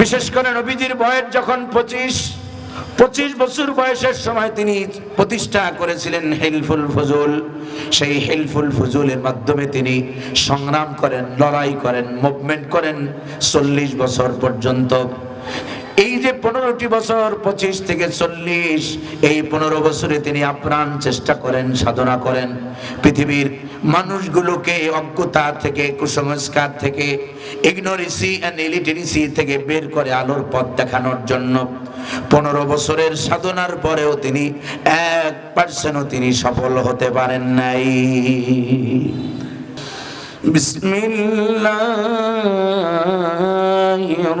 বিশেষ করে নবীজির বয়স যখন পঁচিশ পঁচিশ বছর বয়সের সময় তিনি প্রতিষ্ঠা করেছিলেন হেলফুল ফজুল। সেই হেলফুল ফজুলের মাধ্যমে তিনি সংগ্রাম করেন, লড়াই করেন মুভমেন্ট করেন। চল্লিশ বছর পর্যন্ত এই যে পনেরোটি বছর, পঁচিশ থেকে চল্লিশ, এই পনেরো বছরে তিনি আপ্রাণ চেষ্টা করেন, সাধনা করেন। পৃথিবীর মানুষগুলোকে অজ্ঞতা থেকে, কুসংস্কার থেকে ইগনোরেসি অ্যান্ড ইলিটারেসি থেকে বের করে আলোর পথ দেখানোর জন্য পনেরো বছরের সাধনার পরেও তিনি এক পার্সেন্টও তিনি সফল হতে পারেন নাই। বিসমিল্লাহির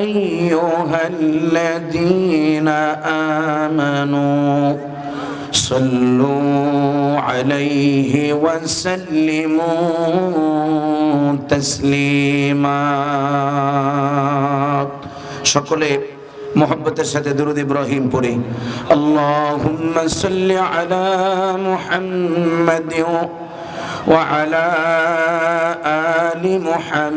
أيها الذين آمنوا صلوا عليه وسلموا تسليما সকলে মোহব্বতের সাথে দুরুদ ইব্রাহিম পড়ি আল্লাহুম্মা সাল্লি আলা মুহাম্মাদ وعلى آل محمد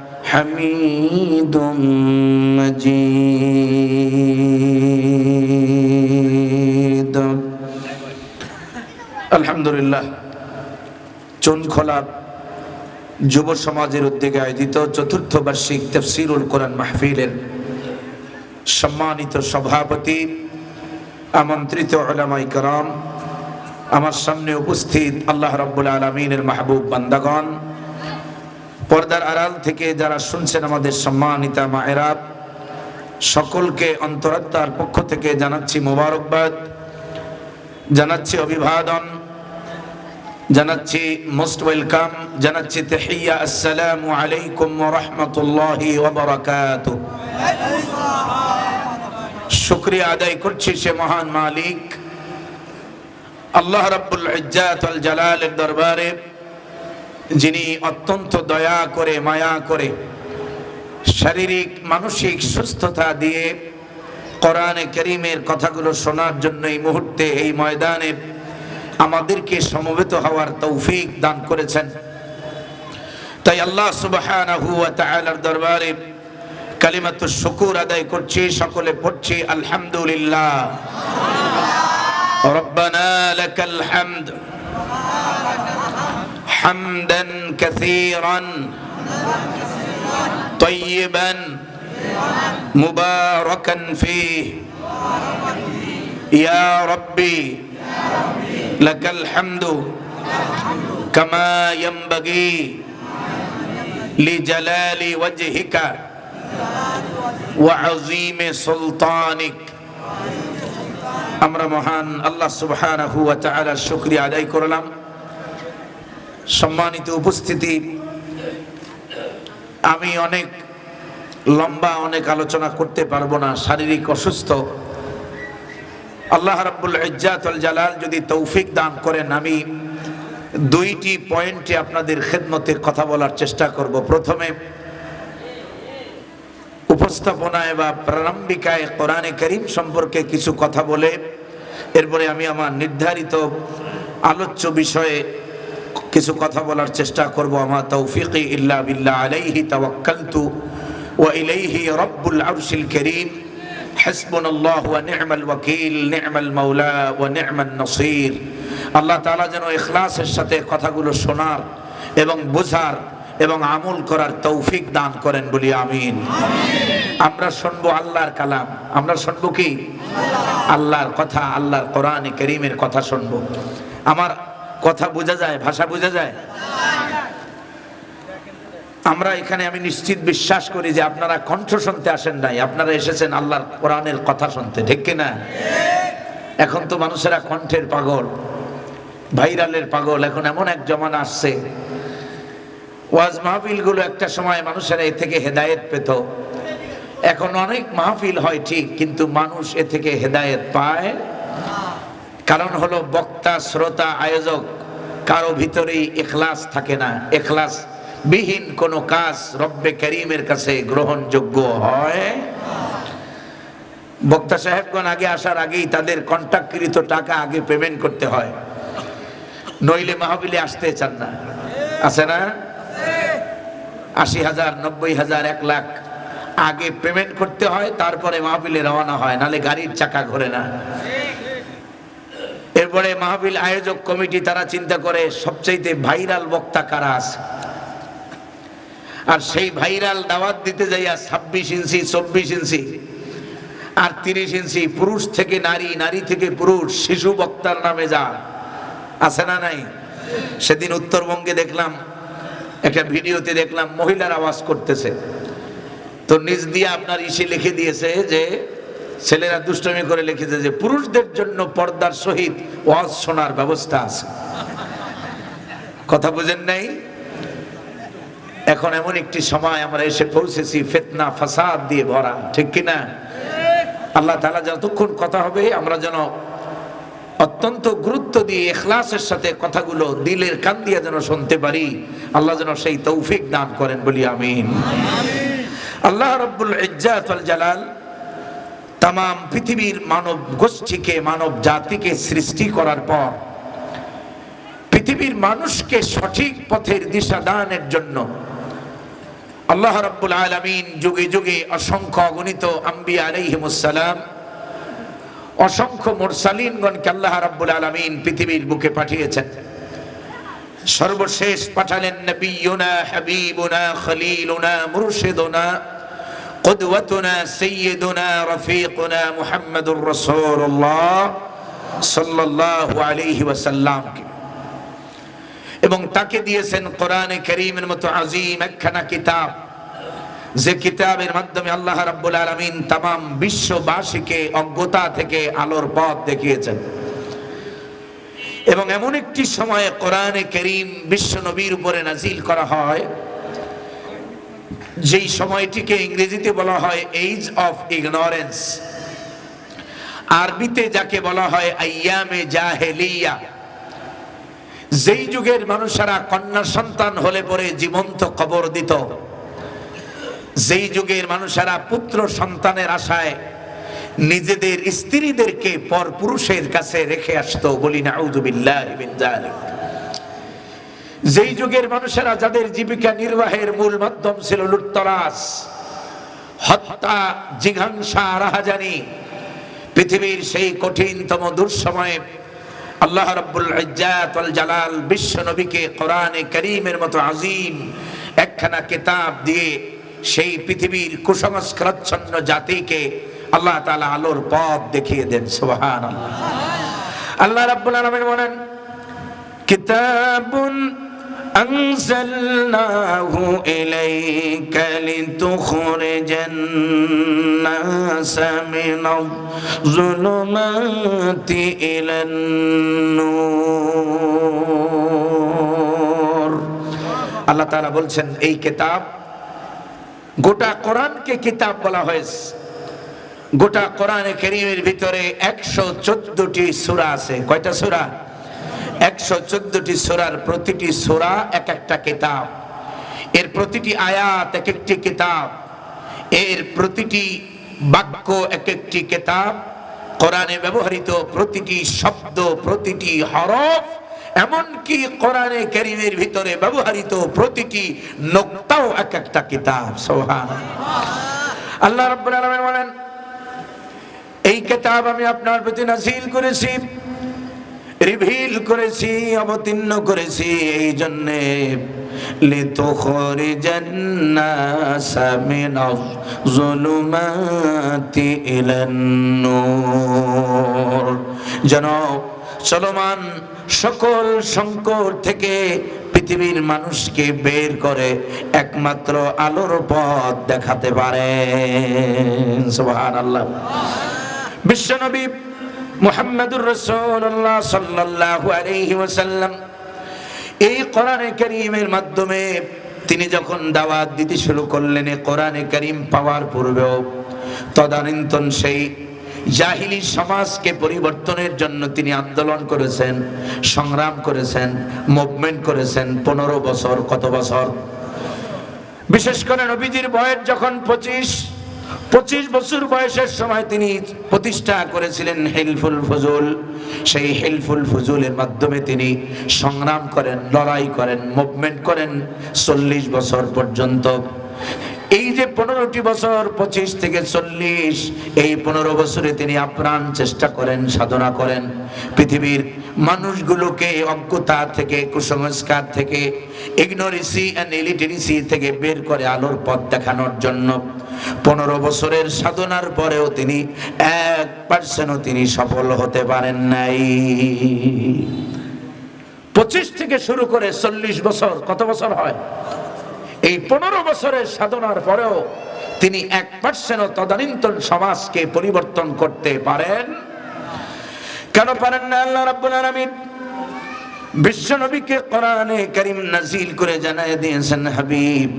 حميد مجيد الحمد لله চুনখোলা যুব সমাজের উদ্যোগে আয়োজিত চতুর্থ বার্ষিক তফসিরুল কোরআন মাহফিলের সম্মানিত সভাপতি আমন্ত্রিত ওলামাই কারাম আমার সামনে উপস্থিত আল্লাহ রব্বুল আলমিনের মাহবুব বান্দাগণ পর্দার আড়াল থেকে যারা শুনছেন আমাদের সম্মানিতা মায়েরাব সকলকে অন্তরাত্মার পক্ষ থেকে জানাচ্ছি মোবারকবাদ, জানাচ্ছি অভিবাদন, জানাচ্ছি মোস্ট ওয়েলকাম, জানাচ্ছি তেহিয়া, আসসালামু আলাইকুম রাহমাতুল্লাহি ওয়া বারাকাতুহু। শুকরিয়া আদায় করছি সে মহান মালিক, আল্লাহ রাব্বুল ইজ্জাত ওয়াল জালালের দরবারে। যিনি অত্যন্ত দয়া করে, মায়া করে শারীরিক, মানসিক সুস্থতা দিয়ে কোরআনে করিমের কথাগুলো শোনার জন্য এই মুহূর্তে, এই ময়দানে আমাদেরকে সমবেত হওয়ার তৌফিক দান করেছেন। তাই আল্লাহ সুবাহ দরবারে কালিমাতু শুকুর আদায় করছি, সকলে পড়ছি, আলহামদুলিল্লাহ। রব্বানা লাকাল হামদ حمدا كثيرا طيبا مباركا فيه يا ربي لك الحمد كما ينبغي لجلال وجهك وعظيم سلطانك আমরা মহান আল্লাহ সুবহানাহু ওয়া তাআলার শুকরিয়া আদায় করলাম সম্মানিত উপস্থিতি। আমি অনেক লম্বা অনেক আলোচনা করতে পারব না, শারীরিক অসুস্থ। আল্লাহ রাব্বুল ইজ্জাতুল জালাল যদি তৌফিক দান করেন, আমি দুইটি পয়েন্টে আপনাদের খেদমতে কথা বলার চেষ্টা করব। প্রথমে, উপস্থাপনায় বা প্রারম্ভিকায় কোরআনে করিম সম্পর্কে কিছু কথা বলে, এরপরে আমি আমার নির্ধারিত আলোচ্য বিষয়ে কিছু কথা বলার চেষ্টা করব। আমার তৌফিকি ইল্লা বিল্লাহ আলাইহি তাওয়াক্কালতু ওয়া ইলাইহি রাব্বুল আরশিল কারীম। হাসবুনাল্লাহু ওয়া নি'মাল ওয়াকিল, নি'মাল মাওলা ওয়া নি'মান নাসির। আল্লাহ তাআলা যেন ইখলাসের সাথে কথাগুলো শোনার এবং বোঝার এবং আমল করার তৌফিক দান করেন বলি আমিন। আমরা শুনব আল্লাহর কালাম। আমরা শুনব কি? আল্লাহর কথা, আল্লাহর কোরআন করিমের কথা শুনব। আমার কথা বোঝা যায়, ভাষা বোঝা যায়? আমরা এখানে আমি নিশ্চিত বিশ্বাস করি যে আপনারা কণ্ঠ শুনতে আসেন নাই, আপনারা এসেছেন আল্লাহর কোরআনের কথা শুনতে, ঠিক কিনা এখন তো মানুষেরা কণ্ঠের পাগল, ভাইরালের পাগল, এখন এমন এক জমানা আসছে। ওয়াজ মাহফিলগুলো একটা সময় মানুষেরা এ থেকে হেদায়েত পেত। এখন অনেক মাহফিল হয় ঠিক, কিন্তু মানুষ এ থেকে হেদায়েত পায় কারণ হলো বক্তা, শ্রোতা, আয়োজক, কারও ভিতরেই এখলাস থাকে না। এখলাস বিহীন কোনো কাজ রব্বে করিমের কাছে গ্রহণযোগ্য হয়। বক্তা সাহেবগণ আগে আসার আগেই তাদের কন্ট্রাক্টকৃত টাকা আগে পেমেন্ট করতে হয়। নইলে মাহবিলে আসতে চান না। আছে না? আশি হাজার, নব্বই হাজার, এক লাখ আগে পেমেন্ট করতে হয়, তারপরে মাহবিলে রওনা হয়, নালে গাড়ির চাকা ঘোরে না। এরপরে মাহবিল আয়োজক কমিটি তারা চিন্তা করে, সবচাইতে ভাইরাল বক্তা কারা আছে? আর সেই ভাইরাল দাওয়াত দিতে যাইয়া ছাব্বিশ ইঞ্চি, চব্বিশ ইঞ্চি আর তিরিশ ইঞ্চি, পুরুষ থেকে নারী নারী থেকে পুরুষ, শিশু বক্তার নামে যা আছে না নাই? সেদিন উত্তরবঙ্গে দেখলাম, একটা ভিডিওতে দেখলাম, মহিলার আওয়াজ করতেছে। তো নিজ দিয়ে আপনার ইসে লিখে দিয়েছে যে ছেলেরা দুষ্টমি করে লিখেছে যে পুরুষদের জন্য পর্দার সহিত ওয়াজ শোনার ব্যবস্থা আছে। কথা বুঝেন নাই? এখন এমন একটি সময় আমরা এসে পৌঁছেছি, ফেতনা, ফাসাদ দিয়ে ভরা, ঠিক কিনা? আল্লাহ তালা যতক্ষণ কথা হবে, আমরা যেন অত্যন্ত গুরুত্ব দিয়ে এখলাসের সাথে কথাগুলো দিলের কান দিয়ে যেন শুনতে পারি, আল্লাহ যেন সেই তৌফিক দান করেন, বলি আমিন। আল্লাহ রব্বুল ইজ্জাত জালাল তাম পৃথিবীর মানব গোষ্ঠীকে, মানব জাতিকে সৃষ্টি করার পর পৃথিবীর মানুষকে সঠিক পথের দিশা দানের জন্য আল্লাহ রাব্বুল আলামিন যুগে যুগে অসংখ্য অগণিত আম্বিয়া আলাইহিমুসসালাম অসংখ্য মুরসালিনগণকে আল্লাহ রাব্বুল আলামিন পৃথিবীর বুকে পাঠিয়েছেন। সর্বশেষ পাঠালেন নবিয়ুনা হাবিবুনা খলিলুনা মুরশিদুনা قدوتنا سيدنا رفيقنا محمد رسول الله صلى الله عليه وسلم এবং তাকে দিয়েছেন কোরআনে করিমের মতো আজিম একখানা কিতাব যে কিতাবের মাধ্যমে আল্লাহ রাব্বুল আলামিন তাম বিশ্ববাসীকে অজ্ঞতা থেকে আলোর পথ দেখিয়েছেন এবং এমন একটি সময়ে কোরআনে করিম বিশ্ব নবীর উপরে নাজিল করা হয় যেই সময়টিকে ইংরেজিতে বলা হয় এইজ অফ ইগনোরেন্স আরবিতে যাকে বলা হয় আইয়ামে জাহেলিয়া। যেই যুগের মানুষেরা কন্যা সন্তান হলে পরে জীবন্ত কবর দিত। যেই যুগের মানুষেরা পুত্র সন্তানের আশায় নিজেদের স্ত্রীদেরকে পর পুরুষের কাছে রেখে আসতো বলি না যেই যুগের মানুষেরা যাদের জীবিকা নির্বাহের মূল মাধ্যম ছিল লুটতরাস হত্যা, জিঘাংসা, রাহাজানি, পৃথিবীর সেই কঠিনতম দুঃসময়ে আল্লাহ রাব্বুল ইজ্জাত ওয়াল জালাল বিশ্ব নবীকে কোরআনে করিমের মতো আজিম একখানা কিতাব দিয়ে সেই পৃথিবীর কুসংস্কারচ্ছন্ন জাতিকে আল্লাহ তাআলা আলোর পথ দেখিয়ে দেন, সুবহানাল্লাহ। আল্লাহ রাব্বুল আলামিন বলেন, কিতাবুন أنزلناه إليك لتخرج الناس من الظلمات إلى النور আল্লাহ তাআলা বলছেন এই কিতাব গোটা কোরআনকে কিতাব বলা হয়েছে গোটা কোরআনে কেরিমের ভিতরে একশো চোদ্দটি সূরা আছে কয়টা সূরা একশো চোদ্দটি সোরার প্রতিটি সোরা এক একটা কিতাব। এর প্রতিটি আয়াত এক একটি কিতাব। এর প্রতিটি বাক্য এক একটি কিতাব। কোরআনে ব্যবহৃত প্রতিটি শব্দ, প্রতিটি হরফ, এমনকি কোরআনে কারীমের ভিতরে ব্যবহৃত প্রতিটি নোক্তাও এক একটা কিতাব। সোহান আল্লাহ রাব্বুল আলামিন বলেন, এই কিতাব আমি আপনার প্রতি নাযিল করেছি। রিভিল করেছি, অবতীর্ণ করেছি এই জন্যে যেন চলমান সকল সংকট থেকে পৃথিবীর মানুষকে বের করে একমাত্র আলোর পথ দেখাতে পারে সুবহানাল্লাহ। বিশ্বনবী মুহাম্মদুর রাসূলুল্লাহ সাল্লাল্লাহু আলাইহি ওয়াসাল্লাম, এই কোরআনে কারীমের মাধ্যমে তিনি যখন দাওয়াত দিতে শুরু করলেন, এই কোরআনে কারীম পাওয়ার পূর্বেও তদানীন্তন সেই জাহিলি সমাজকে পরিবর্তনের জন্য তিনি আন্দোলন করেছেন, সংগ্রাম করেছেন, মুভমেন্ট করেছেন পনেরো বছর, কত বছর? বিশেষ করে নবীজির বয়স যখন পঁচিশ পঁচিশ বছর বয়সের সময় তিনি প্রতিষ্ঠা করেছিলেন হেলফুল ফজুল। সেই হেলফুল ফজুলের মাধ্যমে তিনি সংগ্রাম করেন, লড়াই করেন, মুভমেন্ট করেন চল্লিশ বছর পর্যন্ত। এই যে পনেরোটি বছর, পঁচিশ থেকে চল্লিশ, এই পনেরো বছরে তিনি আপ্রাণ চেষ্টা করেন, সাধনা করেন। পৃথিবীর মানুষগুলোকে অজ্ঞতা থেকে, কুসংস্কার থেকে, ইগনোরেসি অ্যান্ড ইলিটারেসি থেকে বের করে আলোর পথ দেখানোর জন্য পনেরো বছরের সাধনার পরেও তিনি এক পার্সেন্টও তিনি সফল হতে পারেন নাই। পঁচিশ থেকে শুরু করে চল্লিশ বছর, কত বছর হয়? এই পনেরো বছরের সাধনার পরেও তিনি এক পার্সেন্ট তদানীন্তন সমাজকে পরিবর্তন করতে পারেন। কেন পারেন না আল্লাহ রাব্বুল আলামিন? বিশ্বনবীকে কোরআনে কারীম নাজিল করে জানায় দিয়েছেন, হাবিব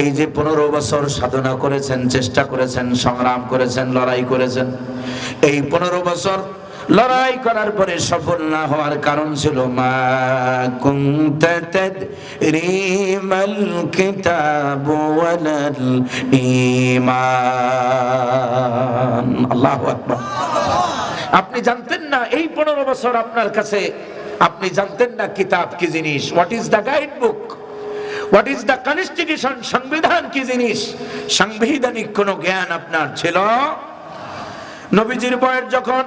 এই যে পনেরো বছর সাধনা করেছেন, চেষ্টা করেছেন, সংগ্রাম করেছেন, লড়াই করেছেন, এই পনেরো বছর লড়াই করার পরে সফল না হওয়ার কারণ ছিল আপনি জানতেন না, এই পনেরো বছর আপনার কাছে, আপনি জানতেন না কিতাব কি জিনিস? What is the guide book what is the constitution সংবিধান কি জিনিস সাংবিধানিক কোনো জ্ঞান আপনার ছিল নবীজির বয়স যখন